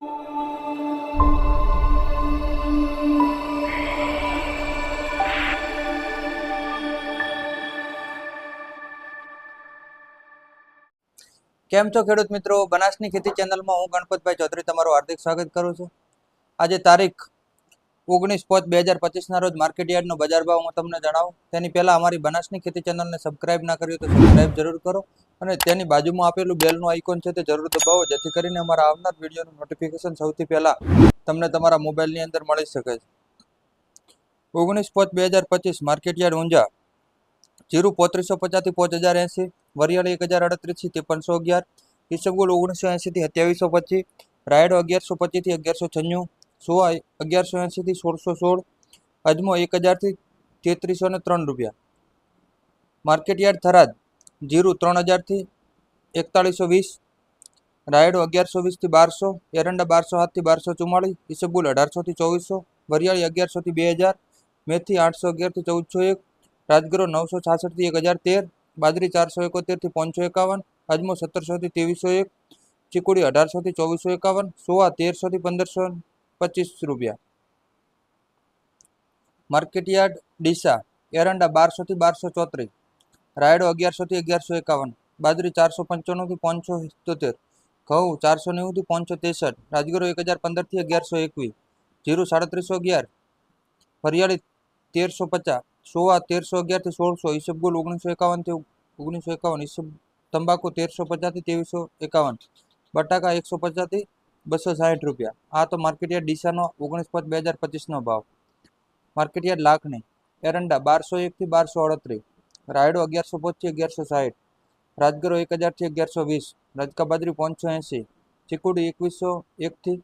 કેમ છો ખેડૂત મિત્રો? બનાસની ખેતી ચેનલમાં હું ગણપતભાઈ ચૌધરી તમારું હાર્દિક સ્વાગત કરું છું. આજે તારીખ ઓગણીસ પાંચ બે હજાર પચીસના રોજ માર્કેટ યાર્ડનો બજાર ભાવ હું તમને જણાવું. તેની પહેલાં અમારી બનાસની ખેતી ચેનલને સબસ્ક્રાઇબ ના કર્યું તો સબસ્ક્રાઇબ જરૂર કરો અને તેની બાજુમાં આપેલું બેલનું આઇકોન છે તે જરૂર દબાવો, જેથી કરીને અમારા આવનાર વિડીયોનું નોટિફિકેશન સૌથી પહેલાં તમને તમારા મોબાઈલની અંદર મળી શકે છે. ઓગણીસ પાંચ બે હજાર પચીસ માર્કેટ યાર્ડ ઊંઝા જીરું પોત્રીસો પચાસથી પાંચ હજાર એંસી, વરિયાળી એક હજાર અડત્રીસથી ત્રેપનસો અગિયાર ઈસબગુલ ઓગણીસો એંસીથી સત્યાવીસો પચીસ, રાયડો અગિયારસો પચીસથી અગિયારસો છન્નું સોવા અગિયારસો એંશીથી સોળસો સોળ અજમો એક હજારથી તેત્રીસો ને ત્રણ રૂપિયા. માર્કેટ યાર્ડ થરાદ, જીરું ત્રણ હજારથી એકતાળીસો વીસ, રાયડો અગિયારસો વીસથી બારસો, એરંડા બારસો સાતથી બારસો ચુમ્માળીસ, ઈસબગુલ અઢારસોથી ચોવીસો, વરિયાળી અગિયારસોથી બે હજાર, મેથી આઠસો અગિયારથી ચૌદસો એક, રાજગરો નવસો છાસઠથી એક હજાર તેર, બાજરી ચારસો એકોતેરથી પાંચસો એકાવન અજમો સત્તરસોથી ત્રેવીસો એક, ચીકુડી અઢારસોથી ચોવીસો એકાવન, સોવા તેરસોથી પંદરસો પચીસ રૂપિયા. માર્કેટયાર્ડ ડીસા, એરંડા બારસોથી બારસો ચોત્રીસ. રાયડો અગિયારસોથી અગિયારસો એકાવન. બાજરી ચારસો પંચાણુંથી પાંચસો સિત્તોતેર. ઘઉં ચારસો નેવુંથી પાંચસો ત્રેસઠ. રાજગરો એક હજાર પંદરથી અગિયારસો એકવીસ. જીરું સાડત્રીસો અગિયાર. ફરિયાળી તેરસો પચાસ. સોવા તેરસો અગિયારથી સોળસો. ઈસબગુલ ઓગણીસો એકાવનથી ઓગણીસો એકાવન. ઈસબ તંબાકુ તેરસો પચાસથી ત્રેવીસો એકાવન. બટાકા એકસો પચાસથી બસો સાહીઠ રૂપિયા. આ તો માર્કેટયાર્ડ ડીસાનો ઓગણીસ પાંચ બે હજાર પચીસનો ભાવ. માર્કેટયાર્ડ લાખણી એરંડા બારસો એકથી બારસો અડત્રીસ. રાયડો અગિયારસો પચીસ, અગિયારસો સાઠ રાજગરો એક હજારથી અગિયારસો વીસ. રજકા બાજરી પાંચસો એંસી ચીકુડી એકવીસો એકથી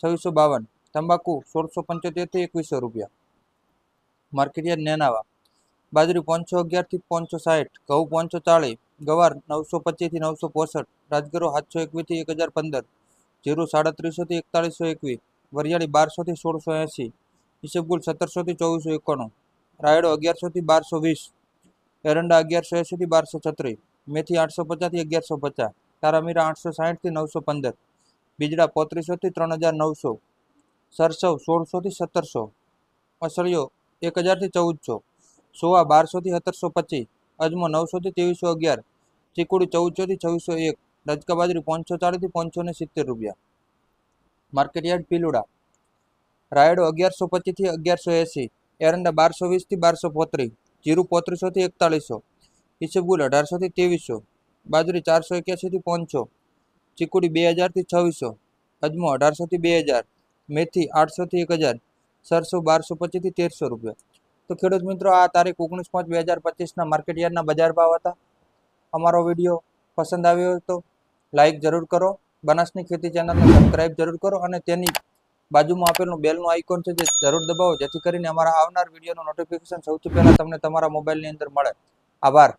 છવ્વીસો બાવન. તંબાકુ સોળસો પંચોતેરથી એકવીસો રૂપિયા. Market yard Nenava. બાજરી પાંચસો અગિયારથી પાંચસો સાહીઠ. ઘઉં પાંચસો ચાળીસ. ગવાર નવસો પચીસથી નવસો પોસઠ. રાજગરો સાતસો એકવીસથી એક હજાર પંદર. જીરું સાડત્રીસોથી એકતાળીસો એકવીસ વરિયાળી બારસોથી સોળસો એંસી ઈસબગુલ સત્તરસોથી ચોવીસો એકાણું, રાયડો અગિયારસોથી બારસો વીસ, એરંડા અગિયારસો એંસીથી બારસો છત્રીસ, મેથી આઠસો પચાસથી અગિયારસો પચાસ, તારામીરા આઠસો સાઠથી નવસો પંદર, બીજડા પોત્રીસોથી ત્રણ હજાર નવસો, સરસવ સોળસોથી સત્તરસો અસળિયો એક હજારથી ચૌદસો, સોવા બારસોથી સત્તરસો પચીસ, અજમો નવસોથી ત્રેવીસો અગિયાર, ચીકુડી ચૌદસોથી છવ્વીસો એક રજકા બાજરી પાંચસો ચાળીસથી પાંચસો ને સિત્તેર રૂપિયા. Market yard Piluda. રાયડો અગિયારસો પચીસથી અગિયારસો એંસી. એરંડા બારસો વીસથી બારસો પોત્રીસ. જીરું પોત્રીસોથી એકતાળીસો. ઈસબગુલ અઢારસોથી ત્રેવીસો. બાજરી ચારસો એક્યાસીથી પાંચસો. ચીકુડી બે હજારથી છવ્વીસો. અજમો અઢારસોથી બે હજાર. મેથી આઠસોથી એક હજાર. સરસો બારસો પચીસથી તેરસો રૂપિયા. તો ખેડૂત મિત્રો, આ તારીખ ઓગણીસ પાંચ બે હજાર પચીસના માર્કેટ યાર્ડના બજાર ભાવ હતા. અમારો વીડિયો પસંદ આવ્યો હતો લાઈક જરૂર કરો. બનાસની ખેતી ચેનલને સબસ્ક્રાઇબ જરૂર કરો અને તેની બાજુમાં આપેલું બેલનું આઇકોન છે જે જરૂર દબાવો, જેથી કરીને અમારા આવનાર વિડીયોનું નોટિફિકેશન સૌથી પહેલાં તમને તમારા મોબાઈલની અંદર મળે. આભાર.